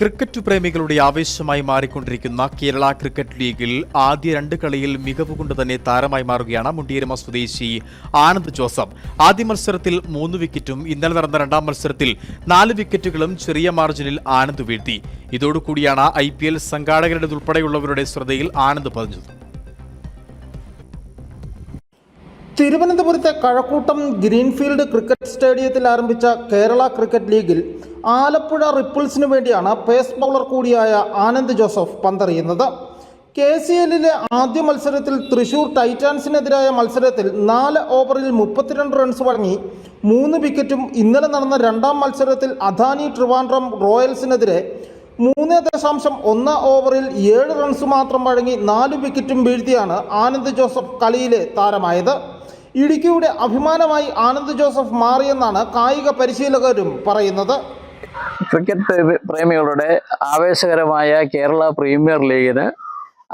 Cricket പ്രേമികളുടെ ആവേശമായി മാറിക്കൊണ്ടിരിക്കുന്ന Kerala cricket ലീഗിൽ ആദ്യ രണ്ട് കളിയിൽ മികവ് കൊണ്ട് തന്നെ താരമായി മാറുകയാണ് മുണ്ടിയരമ സ്വദേശി ആനന്ദ് ജോസഫ്. ആദ്യ മത്സരത്തിൽ മൂന്ന് വിക്കറ്റും ഇന്നലെ നടന്ന രണ്ടാം മത്സരത്തിൽ നാല് വിക്കറ്റുകളും ചെറിയ മാർജിനിൽ ആനന്ദ് വീഴ്ത്തി. ഇതോടുകൂടിയാണ് ഐ പി എൽ സംഘാടകരുടെ ഉൾപ്പെടെയുള്ളവരുടെ ശ്രദ്ധയിൽ ആനന്ദ് പതിഞ്ഞത്. തിരുവനന്തപുരത്തെ കഴക്കൂട്ടം ഗ്രീൻഫീൽഡ് ക്രിക്കറ്റ് സ്റ്റേഡിയത്തിൽ ആരംഭിച്ച കേരള ക്രിക്കറ്റ് ലീഗിൽ ആലപ്പുഴ റിപ്പിൾസിനു വേണ്ടിയാണ് പേസ് ബൗളർ കൂടിയായ ആനന്ദ് ജോസഫ് പന്തറിയുന്നത്. കെ സി എല്ലിലെ ആദ്യ മത്സരത്തിൽ തൃശൂർ ടൈറ്റാൻസിനെതിരായ മത്സരത്തിൽ നാല് ഓവറിൽ മുപ്പത്തിരണ്ട് റൺസ് വഴങ്ങി മൂന്ന് വിക്കറ്റും ഇന്നലെ നടന്ന രണ്ടാം മത്സരത്തിൽ അദാനി ട്രിവാൻഡ്രം റോയൽസിനെതിരെ മൂന്ന് ദശാംശം ഒന്ന് ഓവറിൽ ഏഴ് റൺസ് മാത്രം വഴങ്ങി നാല് വിക്കറ്റും വീഴ്ത്തിയാണ് ആനന്ദ് ജോസഫ് കളിയിലെ താരമായത്. ഇടുക്കിയുടെ അഭിമാനമായി ആനന്ദ് ജോസഫ് മാറിയെന്നാണ് കായിക പരിശീലകരും പറയുന്നത്. ക്രിക്കറ്റ് പ്രേമികളുടെ ആവേശകരമായ കേരള പ്രീമിയർ ലീഗിന്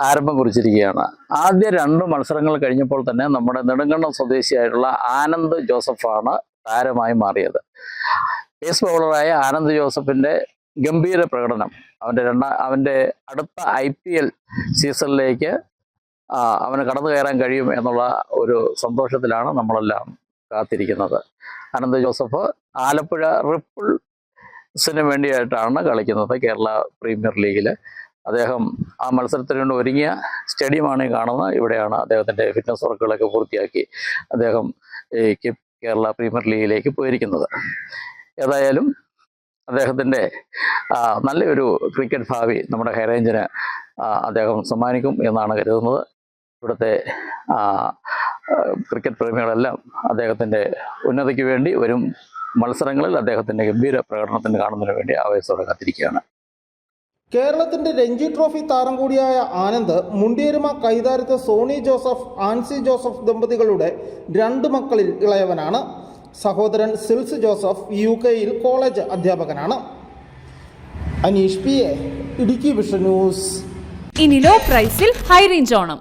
ആരംഭം കുറിച്ചിരിക്കുകയാണ്. ആദ്യ രണ്ട് മത്സരങ്ങൾ കഴിഞ്ഞപ്പോൾ തന്നെ നമ്മുടെ നെടുങ്കണ്ടം സ്വദേശിയായിട്ടുള്ള ആനന്ദ് ജോസഫാണ് താരമായി മാറിയത്. പേസ് ബൗളറായ ആനന്ദ് ജോസഫിന്റെ ഗംഭീര പ്രകടനം അവന്റെ രണ്ടാം അവന്റെ അടുത്ത ഐ പി എൽ സീസണിലേക്ക് അവന് കടന്നു കയറാൻ കഴിയും എന്നുള്ള ഒരു സന്തോഷത്തിലാണ് നമ്മളെല്ലാം കാത്തിരിക്കുന്നത്. അനന്ത് ജോസഫ് ആലപ്പുഴ റിപ്പിൾസിന് വേണ്ടിയായിട്ടാണ് കളിക്കുന്നത് കേരള പ്രീമിയർ ലീഗിൽ അദ്ദേഹം ആ മത്സരത്തിന് വേണ്ടി ഒരുങ്ങിയ സ്റ്റേഡിയമാണ് കാണുന്നത്. ഇവിടെയാണ് അദ്ദേഹത്തിന്റെ ഫിറ്റ്നസ് വർക്കുകളൊക്കെ പൂർത്തിയാക്കി അദ്ദേഹം ഈ കേരള പ്രീമിയർ ലീഗിലേക്ക് പോയിരിക്കുന്നത്. ഏതായാലും അദ്ദേഹത്തിന്റെ നല്ലൊരു ക്രിക്കറ്റ് ഭാവി നമ്മുടെ ഹൈറേഞ്ചിന് അദ്ദേഹം സമ്മാനിക്കും എന്നാണ് കരുതുന്നത്. ഇവിടുത്തെ ക്രിക്കറ്റ് പ്രേമികളെല്ലാം അദ്ദേഹത്തിന്റെ ഉന്നതിക്ക് വേണ്ടി വരും മത്സരങ്ങളിൽ അദ്ദേഹത്തിന്റെ ഗംഭീര പ്രകടനത്തിന് കാണുന്നതിന് വേണ്ടി ആവേശത്തോടെ കാത്തിരിക്കുകയാണ്. കേരളത്തിന്റെ രഞ്ജി ട്രോഫി താരം കൂടിയായ Anand മുണ്ടിയരുമ Kaitharath Sony Joseph Ancy Joseph ദമ്പതികളുടെ രണ്ട് മക്കളിൽ ഇളയവനാണ്. സഹോദരൻ സിൽസ് ജോസഫ് യു കെയിൽ കോളേജ് അധ്യാപകനാണ്. Aneesh P A Idukki vision news. ഇനി ലോ പ്രൈസിൽ ഹൈ റേഞ്ച് ഓണം.